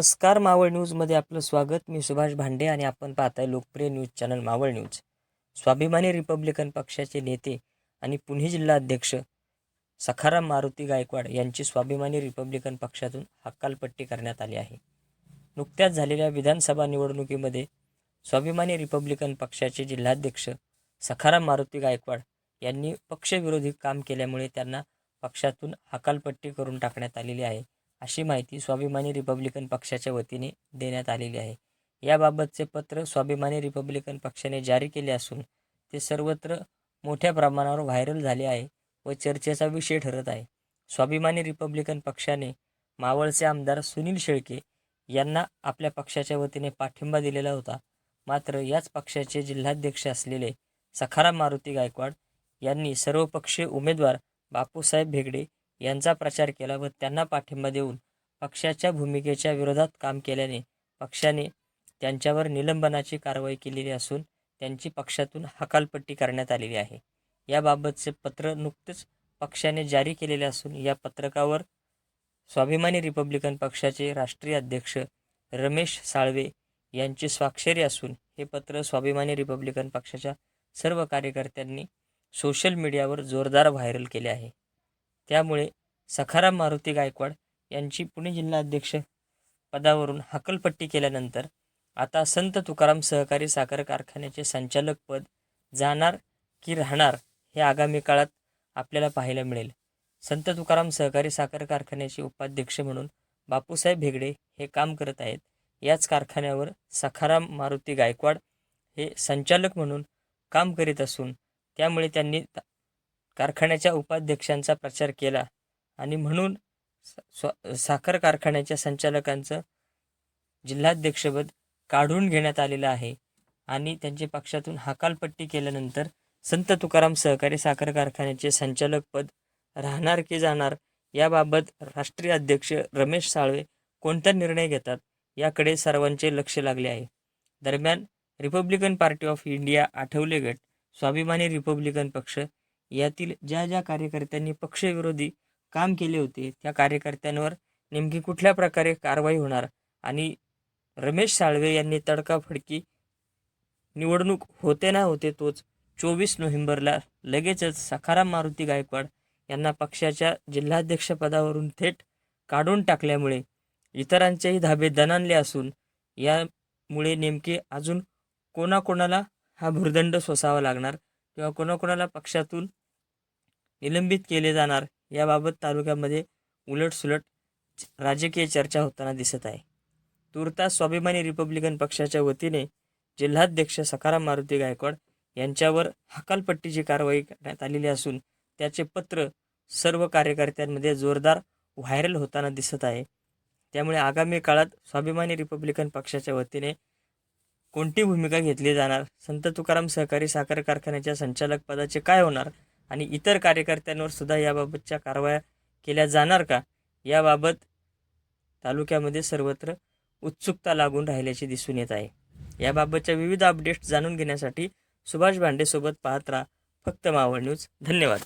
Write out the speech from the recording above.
नमस्कार मावळ न्यूजमध्ये आपलं स्वागत. मी सुभाष भांडे आणि आपण पाहताय लोकप्रिय न्यूज चॅनल मावळ न्यूज. स्वाभिमानी रिपब्लिकन पक्षाचे नेते आणि पुणे जिल्हा अध्यक्ष सखाराम मारुती गायकवाड यांची स्वाभिमानी रिपब्लिकन पक्षातून हक्कालपट्टी करण्यात आली आहे. नुकत्याच झालेल्या विधानसभा निवडणुकीमध्ये स्वाभिमानी रिपब्लिकन पक्षाचे जिल्हाध्यक्ष सखाराम मारुती गायकवाड यांनी पक्षविरोधी काम केल्यामुळे त्यांना पक्षातून हकालपट्टी करून टाकण्यात आलेली आहे. अशी माहिती स्वाभिमानी रिपब्लिकन पक्षाच्या वतीने देण्यात आलेली आहे. याबाबतचे पत्र स्वाभिमानी रिपब्लिकन पक्षाने जारी केले असून ते सर्वत्र मोठ्या प्रमाणावर व्हायरल झाले आहे व चर्चेचा विषय ठरत आहे. स्वाभिमानी रिपब्लिकन पक्षाने मावळचे आमदार सुनील शेळके यांना आपल्या पक्षाच्या वतीने पाठिंबा दिलेला होता. मात्र याच पक्षाचे जिल्हाध्यक्ष असलेले सखाराम मारुती गायकवाड यांनी सर्वपक्षीय उमेदवार बापूसाहेब भेगडे यांचा प्रचार केला व त्यांना पाठिंबा देऊन पक्षाच्या भूमिकेच्या विरोधात काम केल्याने पक्षाने त्यांच्यावर निलंबनाची कारवाई केलेली असून त्यांची पक्षातून हकालपट्टी करण्यात आलेली आहे. याबाबतचे पत्र नुकतेच पक्षाने जारी केलेले असून या पत्रकावर स्वाभिमानी रिपब्लिकन पक्षाचे राष्ट्रीय अध्यक्ष रमेश साळवे यांची स्वाक्षरी असून हे पत्र स्वाभिमानी रिपब्लिकन पक्षाच्या सर्व कार्यकर्त्यांनी सोशल मीडियावर जोरदार व्हायरल केले आहे. त्यामुळे सखाराम मारुती गायकवाड यांची पुणे जिल्हाध्यक्ष पदावरून हकलपट्टी केल्यानंतर आता संत तुकाराम सहकारी साखर कारखान्याचे संचालक पद जाणार की राहणार हे आगामी काळात आपल्याला पाहायला मिळेल. संत तुकाराम सहकारी साखर कारखान्याचे उपाध्यक्ष म्हणून बापूसाहेब हेगडे हे काम करत आहेत. याच कारखान्यावर सखाराम मारुती गायकवाड हे संचालक म्हणून काम करीत असून त्यामुळे त्यांनी कारखान्याच्या उपाध्यक्षांचा प्रचार केला आणि म्हणून स्व साखर कारखान्याच्या संचालकांचं जिल्हाध्यक्षपद काढून घेण्यात आलेलं आहे आणि त्यांची पक्षातून हकालपट्टी केल्यानंतर संत तुकाराम सहकारी साखर कारखान्याचे संचालकपद राहणार की जाणार याबाबत राष्ट्रीय अध्यक्ष रमेश साळवे कोणता निर्णय घेतात याकडे सर्वांचे लक्ष लागले आहे. दरम्यान Republican party of India Athawale गट स्वाभिमानी रिपब्लिकन पक्ष यातील ज्या ज्या कार्यकर्त्यांनी पक्षविरोधी काम केले होते त्या कार्यकर्त्यांवर नेमकी कुठल्या प्रकारे कारवाई होणार? आणि रमेश साळवे यांनी तडकाफडकी निवडणूक होते ना होते तोच चोवीस नोव्हेंबरला लगेचच सखाराम मारुती गायकवाड यांना पक्षाच्या जिल्हाध्यक्षपदावरून थेट काढून टाकल्यामुळे इतरांचेही धाबे दणानले असून यामुळे नेमके अजून कोणाकोणाला हा भुर्दंड सोसावा लागणार किंवा कोणाकोणाला पक्षातून निलंबित केले जाणार याबाबत तालुक्यामध्ये उलटसुलट राजकीय चर्चा होताना दिसत आहे. तुर्तास स्वाभिमानी रिपब्लिकन पक्षाच्या वतीने जिल्हाध्यक्ष सखाराम मारुती गायकवाड यांच्यावर हकालपट्टीची कारवाई करण्यात आलेली असून त्याचे पत्र सर्व कार्यकर्त्यांमध्ये जोरदार व्हायरल होताना दिसत आहे. त्यामुळे आगामी काळात स्वाभिमानी रिपब्लिकन पक्षाच्या वतीने कोणती भूमिका घेतली जाणार? संत तुकाराम सहकारी साखर कारखान्याच्या संचालक पदाचे काय होणार? आणि इतर कार्यकर्त्यांवर सुद्धा याबाबतच्या कारवाया केल्या जाणार का? याबाबत तालुक्यामध्ये सर्वत्र उत्सुकता लागून राहिल्याचे दिसून येत आहे. याबाबतच्या विविध अपडेट्स जाणून घेण्यासाठी सुभाष भांडेसोबत पाहत राहा फक्त मावळ न्यूज. धन्यवाद.